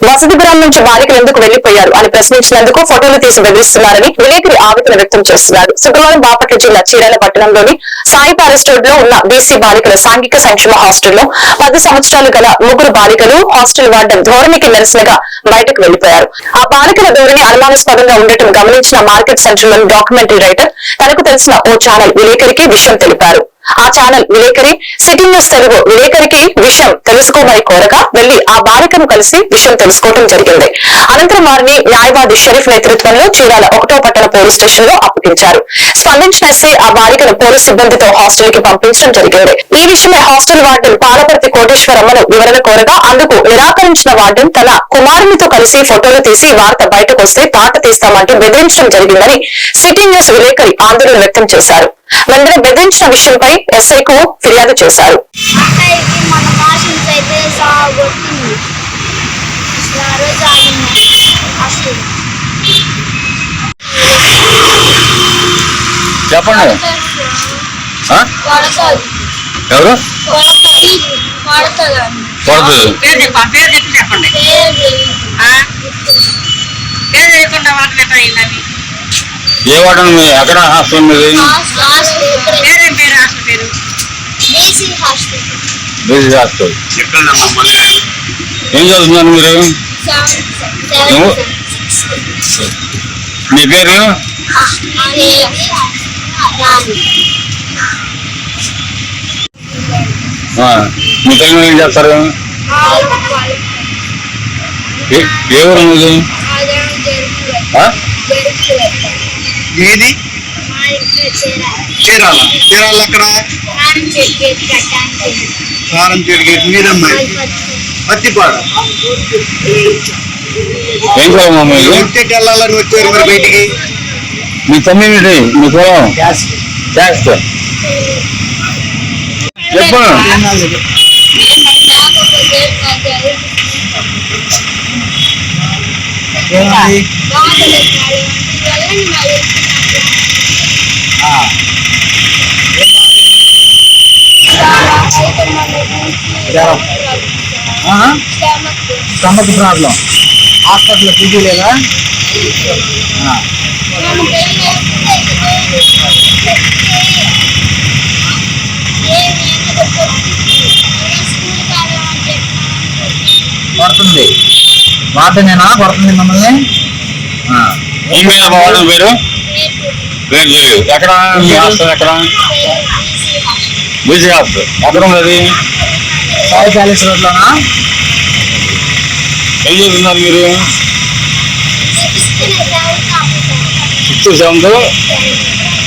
వసతి నుంచి బాలికలు ఎందుకు వెళ్ళిపోయారు అని ప్రశ్నించినందుకు ఫోటోలు తీసి బెదిరిస్తున్నారని విలేకరి ఆవేదన వ్యక్తం చేస్తున్నారు. శుక్రవారం బాపట్ల జిల్లా చీరాల పట్టణంలోని సాయి పారెస్ట్ రోడ్లో ఉన్న బీసీ బాలికల సాంఘిక సంక్షేమ హాస్టల్లో పది సంవత్సరాలు గల ముగ్గురు బాలికలు హాస్టల్ వార్డెన్ ధోరణికి నిరసనగా బయటకు వెళ్ళిపోయారు ఆ బాలికల ధోరణి అనుమానాస్పదంగా ఉండటం గమనించిన మార్కెట్ సెంటర్లోని డాక్యుమెంటరీ రైటర్ తనకు తెలిసిన ఓ ఛానల్ విలేకరికి విషయం తెలిపారు. ఆ ఛానల్ విలేకరి సిటీ న్యూస్ తెలుగు విలేకరికి విషయం తెలుసుకోమని కోరగా వెళ్ళి ఆ బాలికను కలిసి విషయం తెలుసుకోవడం జరిగింది. అనంతరం వారిని న్యాయవాది షరీఫ్ నేతృత్వంలో చీరాల ఒకటో పట్టణ పోలీస్ స్టేషన్లో అప్పగించారు. స్పందించిన ఎస్ఐ ఆ బాలికను పోలీస్ సిబ్బందితో హాస్టల్కి పంపించడం జరిగింది. ఈ విషయమై హాస్టల్ వార్డెన్ పాలపర్తి కోటేశ్వరమ్మను వివరణ కోరగా అందుకు నిరాకరించిన వార్డెన్ తన కుమారునితో కలిసి ఫోటోలు తీసి వార్త బయటకు వస్తే తాట తీస్తామంటూ బెదిరించడం జరిగిందని సిటీ న్యూస్ విలేకరి ఆందోళన వ్యక్తం చేశారు. వెంటనే బెదిరించిన విషయంపై ఎస్ఐకు ఫిర్యాదు చేశారు. చెప్పండి. ఎవరు? కొడదు పేరు చెప్ప పేరు చెప్పి చెప్పండి. పేరు ఎట్లా అయిందని ఏ వాడను మీ ఎక్కడ హాస్టల్ మీది హాస్టల్ హాస్టల్ ఇక్కడ పేరేం పేరు. హాస్టల్ పేరు బీసీ హాస్టల్ బీసీ హాస్టల్ ఏం చదువుతున్నారు మీరు? సెవెన్ నువ్వు? సెవెన్ మీ పేరు? రాణి ఆ, మీ తల్లి ఏం చేస్తారు? ఏ- ఏ ఊరు మీది? ఆ? ఏది? చీరాల. చీరాల అక్కడ కారం చెడు గేట్ మీదమ్మాయి పత్తిపాడు. ఏం కులం ఇంటికి వెళ్ళాలని వచ్చారు మరి బయటికి? మీ తమ్మి ఏంటి మీ కులం క్యాస్ట్ చెప్పు. ఏమైంది? ఆహా, స్టమక్ ప్రాబ్లం. హాస్పిటల్ పీజీ లేదా? కొడుతుంది. వార్తనేనా కొడుతుంది మమ్మల్ని? ఏం పేరు? పేరు ఎక్కడ? మీ హాస్టల్ ఎక్కడ? BC hostel. ఎక్కడ ఉన్నది? సాయి ప్యాలెస్ రోడ్లోనా ఏం చదువుతున్నారు మీరు? సిక్స్త్ సెవెంత్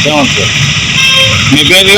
సెవెంత్ మీ పేరు?